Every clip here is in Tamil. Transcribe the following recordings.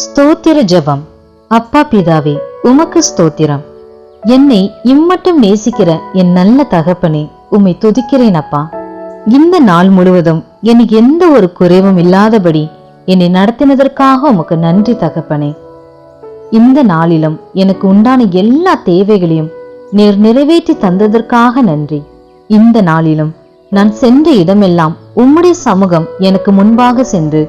ஸ்தோத்திர ஜபம் அப்பா பிதாவே உமக்கு ஸ்தோத்திரம். என்னை இம்மட்டும் நேசிக்கிற என் நல்ல தகப்பனே உம்மை துதிக்கிறேன் அப்பா. இந்த நாள் முழுவதும் எனக்கு எந்த ஒரு குறைவும் இல்லாதபடி என்னை நடத்தினதற்காக உமக்கு நன்றி தகப்பனே. இந்த நாளிலும் எனக்கு உண்டான எல்லா தேவைகளையும் நீர் நிறைவேற்றி தந்ததற்காக நன்றி. இந்த நாளிலும் நான் சென்ற இடமெல்லாம் உம்முடைய சமூகம் எனக்கு முன்பாக சென்று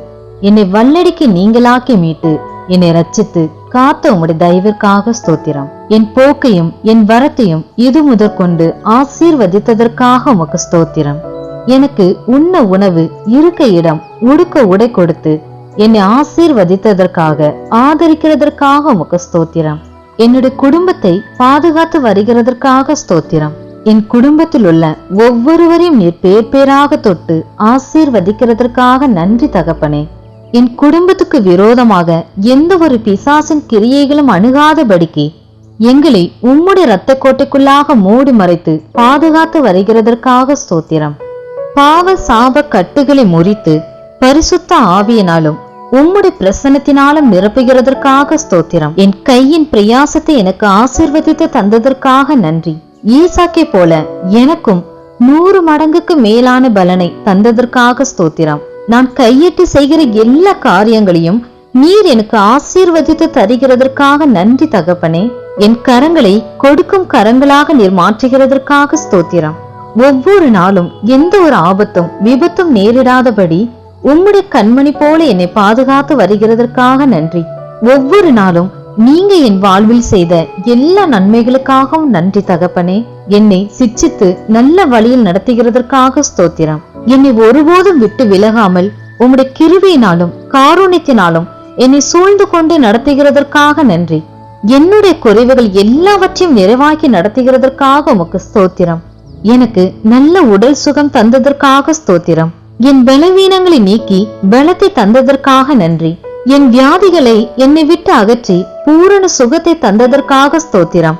என்னை வல்லடிக்கு நீங்களாக்கி மீட்டு என்னை ரச்சித்து காத்த உம்முடைய தயவிற்காக ஸ்தோத்திரம். என் போக்கையும் என் வரத்தையும் இது முதற்கொண்டு ஆசீர்வதித்ததற்காக உமக்கு ஸ்தோத்திரம். எனக்கு உண்ண உணவு இருக்க இடம் உடுக்க உடை கொடுத்து என்னை ஆசீர்வதித்ததற்காக ஆதரிக்கிறதற்காக உமக்கு ஸ்தோத்திரம். என்னுடைய குடும்பத்தை பாதுகாத்து வருகிறதற்காக ஸ்தோத்திரம். என் குடும்பத்தில் உள்ள ஒவ்வொருவரையும் நீர் பேர் பேராக தொட்டு ஆசீர்வதிக்கிறதற்காக நன்றி தகப்பனே. என் குடும்பத்துக்கு விரோதமாக எந்த ஒரு பிசாசின் கிரியைகளும் அணுகாதபடிக்கு எங்களை உம்முடைய இரத்த கோட்டைக்குள்ளாக மூடி மறைத்து பாதுகாத்து வருகிறதற்காக ஸ்தோத்திரம். பாவ சாப கட்டுகளை முறித்து பரிசுத்த ஆவியினாலும் உம்முடைய பிரசன்னத்தினாலும் நிரப்புகிறதற்காக ஸ்தோத்திரம். என் கையின் பிரயாசத்தை எனக்கு ஆசீர்வதித்து தந்ததற்காக நன்றி. ஈசாக்கை போல எனக்கும் நூறு மடங்குக்கு மேலான பலனை தந்ததற்காக ஸ்தோத்திரம். நான் கையிட்டு செய்கிற எல்லா காரியங்களையும் நீர் எனக்கு ஆசீர்வதித்து தருகிறதற்காக நன்றி தகப்பனே. என் கரங்களை கொடுக்கும் கரங்களாக நீர் மாற்றுகிறதற்காக ஸ்தோத்திரம். ஒவ்வொரு நாளும் எந்த ஒரு ஆபத்தும் விபத்தும் நேரிடாதபடி உம்முடைய கண்மணி போல என்னை பாதுகாத்து வருகிறதற்காக நன்றி. ஒவ்வொரு நாளும் நீங்க என் வாழ்வில் செய்த எல்லா நன்மைகளுக்காகவும் நன்றி தகப்பனே. என்னை சிச்சித்து நல்ல வழியில் நடத்துகிறதற்காக ஸ்தோத்திரம். என்னை ஒருபோதும் விட்டு விலகாமல் உம்முடைய கிருவியினாலும் காரூணியத்தினாலும் என்னை சூழ்ந்து கொண்டு நடத்துகிறதற்காக நன்றி. என்னுடைய குறைவுகள் எல்லாவற்றையும் நிறைவாக்கி நடத்துகிறதற்காக உமக்கு ஸ்தோத்திரம். எனக்கு நல்ல உடல் சுகம் தந்ததற்காக ஸ்தோத்திரம். என் பலவீனங்களை நீக்கி பலத்தை தந்ததற்காக நன்றி. என் வியாதிகளை என்னை விட்டு அகற்றி பூரண சுகத்தை தந்ததற்காக ஸ்தோத்திரம்.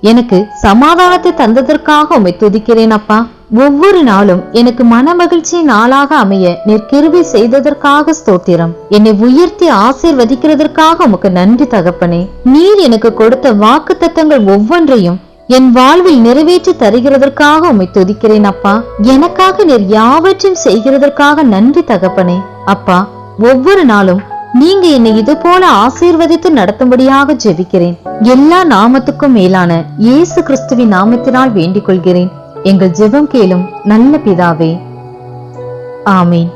எனக்கு சமாதானத்தை தந்ததற்காக உம்மை துதிக்கிறேன் அப்பா. ஒவ்வொரு நாளும் எனக்கு மன மகிழ்ச்சி நாளாக அமைய நீர் கிருவி செய்ததற்காக ஸ்தோத்திரம். என்னை உயர்த்தி ஆசீர்வதிக்கிறதற்காக உமக்கு நன்றி தகப்பனே. நீர் எனக்கு கொடுத்த வாக்கு தத்தங்கள் ஒவ்வொன்றையும் என் வாழ்வில் நிறைவேற்றி தருகிறதற்காக உம்மை துதிக்கிறேன் அப்பா. எனக்காக நீர் யாவற்றையும் செய்கிறதற்காக நன்றி தகப்பனே. அப்பா ஒவ்வொரு நாளும் நீங்க என்னை இது போல ஆசீர்வதித்து நடத்தும்படியாக ஜெபிக்கிறேன். எல்லா நாமத்துக்கும் மேலான இயேசு கிறிஸ்துவின் நாமத்தினால் வேண்டிக் கொள்கிறேன். எங்கள் ஜெபம் கேளும் நல்ல பிதாவே. ஆமீன்.